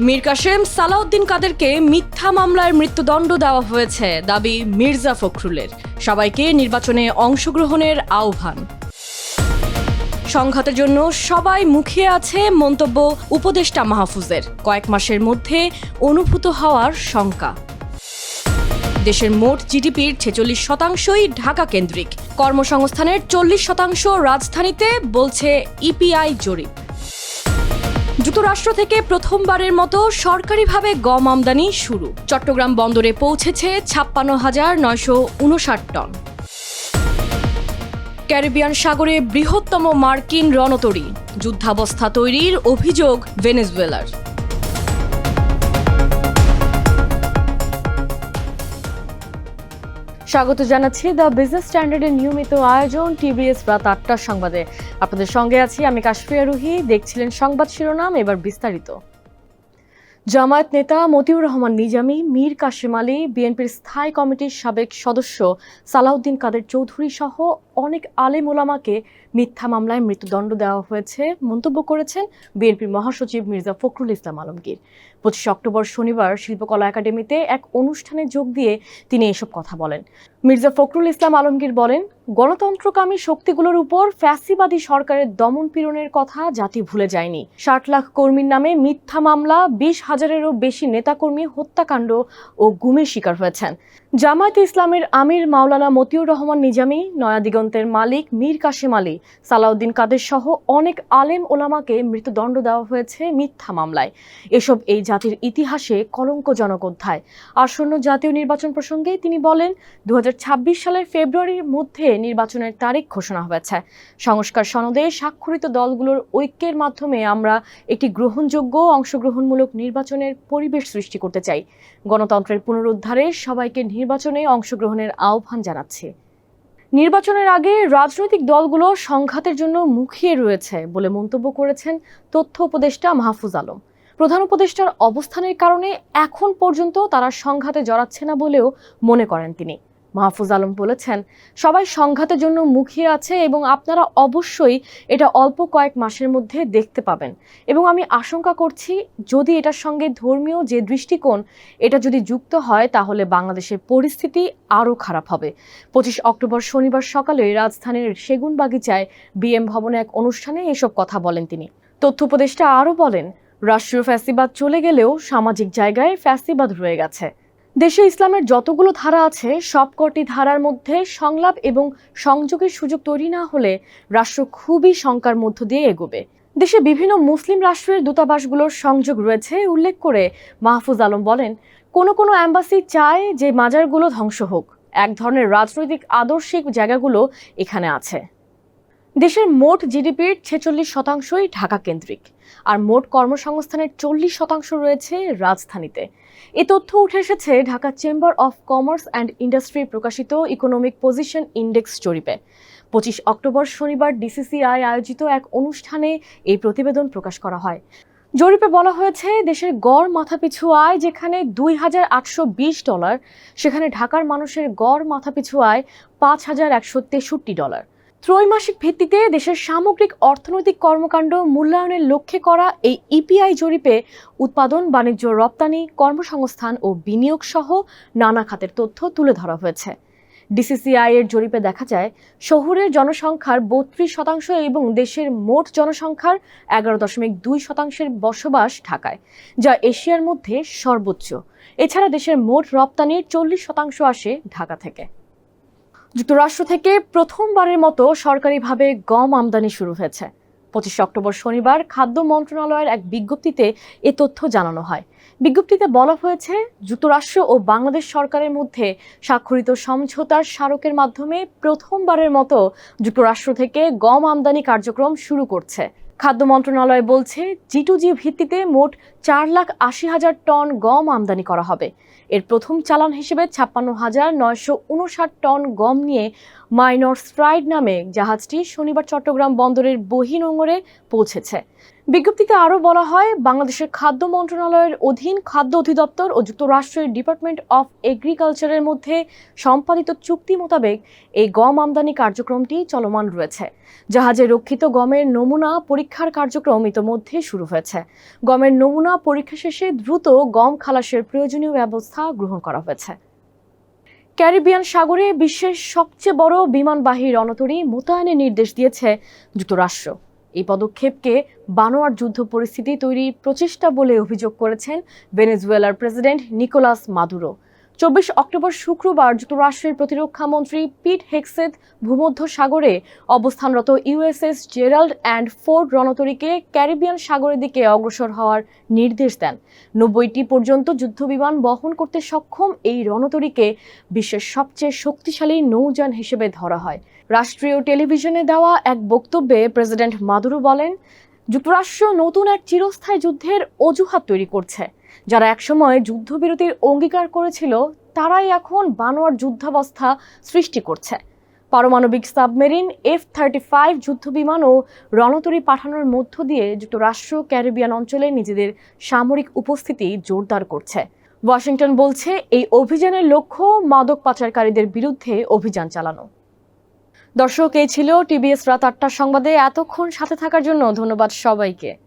মীর কাসেম সালাউদ্দিন কাদেরকে মিথ্যা মামলায় মৃত্যুদণ্ড দেওয়া হয়েছে, দাবি মির্জা ফখরুলের। সবাইকে নির্বাচনে অংশগ্রহণের আহ্বান। সংঘাতের জন্য সবাই মুখিয়ে আছে মন্তব্য উপদেষ্টা মাহফুজের, কয়েক মাসের মধ্যে অনুভূত হওয়ার শঙ্কা। দেশের মোট জিডিপির ছেচল্লিশ শতাংশই ঢাকা কেন্দ্রিক। কর্মসংস্থানের চল্লিশ শতাংশ রাজধানীতে বলছে ইপিআই জরিপ। যুক্তরাষ্ট্র থেকে প্রথমবারের মতো সরকারিভাবে গম আমদানি শুরু। চট্টগ্রাম বন্দরে পৌঁছেছে ছাপ্পান্ন হাজার নয়শো উনষাট টন। ক্যারিবিয়ান সাগরে বৃহত্তম মার্কিন রণতরী। যুদ্ধাবস্থা তৈরির অভিযোগ ভেনেজুয়েলার। স্বাগত জানাচ্ছি দ্য বিজনেস স্ট্যান্ডার্ডের নিয়মিত আয়োজন টিভিএস রাত আটটার সংবাদে। আপনাদের সঙ্গে আছি আমি কাশ্মীর রুহি, দেখছিলেন সংবাদ শিরোনাম, এবার বিস্তারিত। জামায়াত নেতা মতিউর রহমান নিজামী, মীর কাশেম আলী, বিএনপির স্থায়ী কমিটির সাবেক সদস্য সালাউদ্দিন কাদের চৌধুরী সহ অনেক আলেম ওলামাকে মিথ্যা মামলায় মৃত্যুদণ্ড দেওয়া হয়েছে, মন্তব্য করেছেন বিএনপির মহাসচিব মির্জা ফখরুল ইসলাম আলমগীর। পঁচিশে অক্টোবর শনিবার শিল্পকলা একাডেমিতে এক অনুষ্ঠানে যোগ দিয়ে তিনি এসব কথা বলেন। মির্জা ফখরুল ইসলাম আলমগীর বলেন, গণতন্ত্রকামী শক্তিগুলোর উপর ফ্যাসিবাদী সরকারের দমন পীড়নের কথা জাতি ভুলে যায়নি। ষাট লাখ কর্মীর নামে মিথ্যা মামলা, বিশ হাজারেরও বেশি নেতাকর্মী হত্যাকাণ্ড ও গুমের শিকার হয়েছেন। জামায়াতে ইসলামের আমির মাওলানা মতিউর রহমান নিজামী নয়াদিগন্তের মালিক মীর কাশেম আলী, সালাউদ্দিন কাদের সহ অনেক আলেম ওলামাকে মৃত্যুদণ্ড দেওয়া হয়েছে মিথ্যা মামলায়। এসব এই জাতির ইতিহাসে কলঙ্কজনক অধ্যায়। আসন্ন জাতীয় নির্বাচন প্রসঙ্গে তিনি বলেন, দুহাজার ছাব্বিশ সালের ফেব্রুয়ারির মধ্যে নির্বাচনের তারিখ ঘোষণা হয়েছে। সংস্কার সনদে স্বাক্ষরিত দলগুলোর ঐক্যের মাধ্যমে আমরা একটি গ্রহণযোগ্য, অংশগ্রহণমূলক নির্বাচনের পরিবেশ সৃষ্টি করতে চাই। গণতন্ত্রের পুনরুদ্ধারে সবাইকে নির্বাচনে অংশগ্রহণের আহ্বান জানাচ্ছে। নির্বাচনের আগে রাজনৈতিক দলগুলো সংঘাতের জন্য মুখিয়ে রয়েছে বলে মন্তব্য করেছেন তথ্য উপদেষ্টা মাহফুজ আলম। প্রধান উপদেষ্টার অবস্থানের কারণে এখন পর্যন্ত তারা সংঘাতে জড়াচ্ছে না বলেও মনে করেন তিনি। মাহফুজ আলম বলেছেন, সবাই সংঘাতের জন্য মুখিয়ে আছে এবং আপনারা অবশ্যই এটা অল্প কয়েক মাসের মধ্যে দেখতে পাবেন। এবং আমি আশঙ্কা করছি, যদি এটার সঙ্গে ধর্মীয় যে দৃষ্টিকোণ, এটা যদি যুক্ত হয়, তাহলে বাংলাদেশের পরিস্থিতি আরও খারাপ হবে। পঁচিশ অক্টোবর শনিবার সকালে রাজধানীর সেগুনবাগিচায় বিএম ভবনে এক অনুষ্ঠানে এসব কথা বলেন তিনি। তথ্য উপদেষ্টা আরও বলেন, রাষ্ট্রীয় ফ্যাসিবাদ চলে গেলেও সামাজিক জায়গায় ফ্যাসিবাদ রয়ে গেছে। দেশে ইসলামের যতগুলো ধারা আছে, সবকটি ধারার মধ্যে সংলাপ এবং সংযোগের সুযোগ তৈরি না হলে রাষ্ট্র খুবই শঙ্কার মধ্য দিয়ে এগোবে। দেশে বিভিন্ন মুসলিম রাষ্ট্রের দূতাবাসগুলোর সংযোগ রয়েছে, উল্লেখ করে মাহফুজ আলম বলেন, কোনো কোনো অ্যাম্বাসি চায় যে মাজারগুলো ধ্বংস হোক। এক ধরনের রাজনৈতিক, আদর্শিক জায়গাগুলো এখানে আছে। দেশের মোট জিডিপির ছেচল্লিশ শতাংশই ঢাকা কেন্দ্রিক, আর মোট কর্মসংস্থানের চল্লিশ শতাংশ রয়েছে রাজধানীতে। এ তথ্য উঠে এসেছে Dhaka chamber of commerce and industry প্রকাশিত ইকোনমিক পজিশন ইন্ডেক্স জরিপে। পঁচিশ অক্টোবর শনিবার ডিসিসিআই আয়োজিত এক অনুষ্ঠানে এই প্রতিবেদন প্রকাশ করা হয়। জরিপে বলা হয়েছে, দেশের গড় মাথাপিছু আয় যেখানে দুই হাজার আটশো বিশ ডলার, সেখানে ঢাকার মানুষের গড় মাথাপিছু আয় পাঁচ হাজার একশো তেষট্টি ডলার। ত্রৈমাসিক ভিত্তিতে দেশের সামগ্রিক অর্থনৈতিক কর্মকাণ্ড মূল্যায়নের লক্ষ্যে করা এই ইপিআই জরিপে উৎপাদন, বাণিজ্য, রপ্তানি, কর্মসংস্থান ও বিনিয়োগ সহ নানা খাতের তথ্য তুলে ধরা হয়েছে। ডিসিসিআই এর জরিপে দেখা যায়, শহুরের জনসংখ্যার বত্রিশ শতাংশ এবং দেশের মোট জনসংখ্যার এগারো দশমিক দুই শতাংশের বসবাস ঢাকায়, যা এশিয়ার মধ্যে সর্বোচ্চ। এছাড়া দেশের মোট রপ্তানির চল্লিশ শতাংশ আসে ঢাকা থেকে। যুক্তরাষ্ট্র থেকে প্রথমবারের মতো সরকারিভাবে গম আমদানি শুরু হয়েছে। পঁচিশে অক্টোবর শনিবার খাদ্য মন্ত্রণালয়ের এক বিজ্ঞপ্তিতে এ তথ্য জানানো হয়। বিজ্ঞপ্তিতে বলা হয়েছে, যুক্তরাষ্ট্র ও বাংলাদেশ সরকারের মধ্যে স্বাক্ষরিত সমঝোতার স্মারকের মাধ্যমে প্রথমবারের মতো যুক্তরাষ্ট্র থেকে গম আমদানি কার্যক্রম শুরু করছে। খাদ্য মন্ত্রণালয় বলছে জি টু জি ভিত্তিতে মোট চার লাখ আশি হাজার টন গম আমদানি করা হবে। এর প্রথম চালান হিসেবে ছাপ্পান্ন হাজার নয়শো উনষাট টন গম নিয়ে মাইনর স্প্রাইড নামে জাহাজটি শনিবার চট্টগ্রাম বন্দরের বহিনোঙরে পৌঁছেছে। বিজ্ঞপ্তিতে আরও বলা হয়, বাংলাদেশের খাদ্য মন্ত্রণালয়ের অধীন খাদ্য অধিদপ্তর ও যুক্তরাষ্ট্রের ডিপার্টমেন্ট অফ এগ্রিকালচারের মধ্যে সম্পাদিত চুক্তি মোতাবেক এই গম আমদানি কার্যক্রমটি চলমান রয়েছে। জাহাজে রক্ষিত গমের নমুনা পরীক্ষার কার্যক্রম ইতোমধ্যে শুরু হয়েছে। গমের নমুনা পরীক্ষা শেষে দ্রুত গম খালাসের প্রয়োজনীয় ব্যবস্থা গ্রহণ করা হয়েছে। ক্যারিবিয়ান সাগরে বিশ্বের সবচেয়ে বড় বিমানবাহী রণতরী মোতায়েনের নির্দেশ দিয়েছে যুক্তরাষ্ট্র। এই পদক্ষেপকে বানোয়ার যুদ্ধ পরিস্থিতি তৈরির প্রচেষ্টা বলে অভিযোগ করেছেন ভেনেজুয়েলার প্রেসিডেন্ট নিকোলাস মাদুরো। চব্বিশ অক্টোবর শুক্রবার যুক্তরাষ্ট্রের প্রতিরক্ষা মন্ত্রী পিট হেক্সেদ ভূমধ্য সাগরে অবস্থানরত ইউএসএস জেরাল্ড অ্যান্ড ফোর্ড রণতরীকে ক্যারিবিয়ান সাগরের দিকে অগ্রসর হওয়ার নির্দেশ দেন। নব্বইটি পর্যন্ত যুদ্ধবিমান বহন করতে সক্ষম এই রণতরীকে বিশ্বের সবচেয়ে শক্তিশালী নৌযান হিসেবে ধরা হয়। রাষ্ট্রীয় টেলিভিশনে দেওয়া এক বক্তব্যে প্রেসিডেন্ট মাদুরো বলেন, যুক্তরাষ্ট্র নতুন এক চিরস্থায়ী যুদ্ধের অজুহাত তৈরি করছে। যারা একসময় যুদ্ধবিরতির অঙ্গীকার করেছিল, তারাই এখন বানোয়ার যুদ্ধাবস্থা সৃষ্টি করছে। পারমাণবিক সাবমেরিন এফ থার্টি ফাইভ যুদ্ধবিমান ও রণতরী পাঠানোর মধ্য দিয়ে যুক্তরাষ্ট্র, ক্যারিবিয়ান অঞ্চলে নিজেদের সামরিক উপস্থিতি জোরদার করছে। ওয়াশিংটন বলছে, এই অভিযানের লক্ষ্য মাদক পাচারকারীদের বিরুদ্ধে অভিযান চালানো। দর্শক, এই ছিল টিবিএস রাত আটটার সংবাদে। এতক্ষণ সাথে থাকার জন্য ধন্যবাদ সবাইকে।